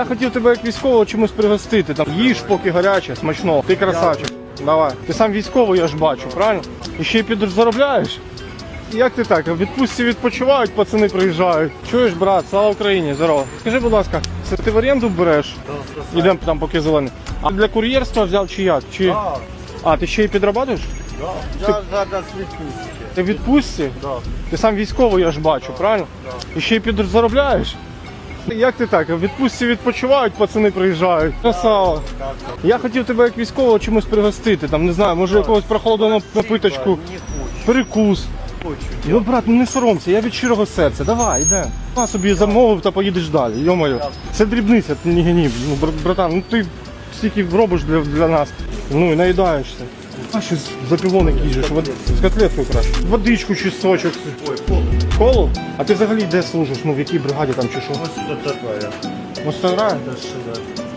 Я хотів тебе як військового чимось пригостити. Там їж поки гаряче, смачно. Ти красавчик. Давай. Ти сам військовий, я ж бачу, правильно? І ще й підзаробляєш? Як ти так? Відпустці відпочивають, пацани приїжджають. Чуєш, брат, слава Україні, здорово. Скажи, будь ласка, це ти в оренду береш? Ідемо там поки зелений. А для кур'єрства взяв чи як? Чи... Да, А, ти ще й підрабатуєш? да. Я зараз відпустці. Ти в відпустці? Да. Ти сам військовий, я ж бачу, правильно? І ще й підзаробляєш? Як ти так? Відпустці відпочивають, пацани приїжджають. Красава. Я хотів тебе як військового чимось пригостити, там не знаю, може якогось прохолодного напиточку, перекус. Хочу. Ну, брат, ну не соромся, я від щирого серця. Давай, йде. Я собі замовив та поїдеш далі. Йомаю. Це дрібниця, не гені. Ну, братан, ну ти стільки робиш для, для нас. Ну і наїдаєшся. А що за півоник їжеш? З котлеткою краще. Водичку чи сочок. Ой, пол. Колу? А ти взагалі де служиш? Ну в якій бригаді там чи що? Ось. Мостаграє?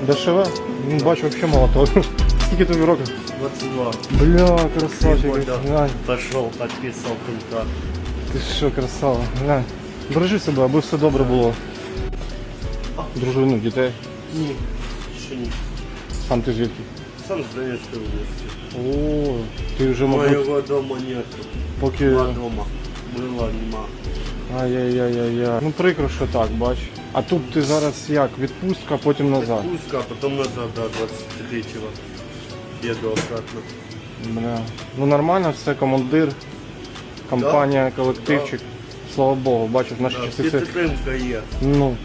ДШВ? Ну, бачу, взагалі молоток. Скільки тобі років? 22. Бля, красавчик. Глянь, Пошел, подписал контракт. ти що, красава. Глянь. Бережи себе, аби все добре було. Дружину, дітей. Ні. Ще ні. Сам ти звідки? Сам з Донецької області. О, ти вже, мабуть, Моєго дома нету. поки. Два дома. Было, нема. Ай-яй-яй-яй-яй. Ну прикро, що так, бач. А тут ти зараз як? Відпустка, потім назад. Отпуска, а потом назад до 23-го. Еду обратно. Бля. Ну нормально, все, командир, компанія, колективчик. Слава Богу, бачиш, в наші Да, часи це. підтримка є. Ну.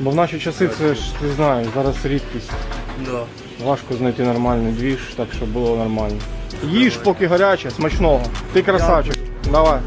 Бо в наші часи це ж ти знаєш, зараз рідкість. Да. Важко знайти нормальний двіж, так що було нормально. Їж поки гаряче, смачного. Ти красавчик. Давай.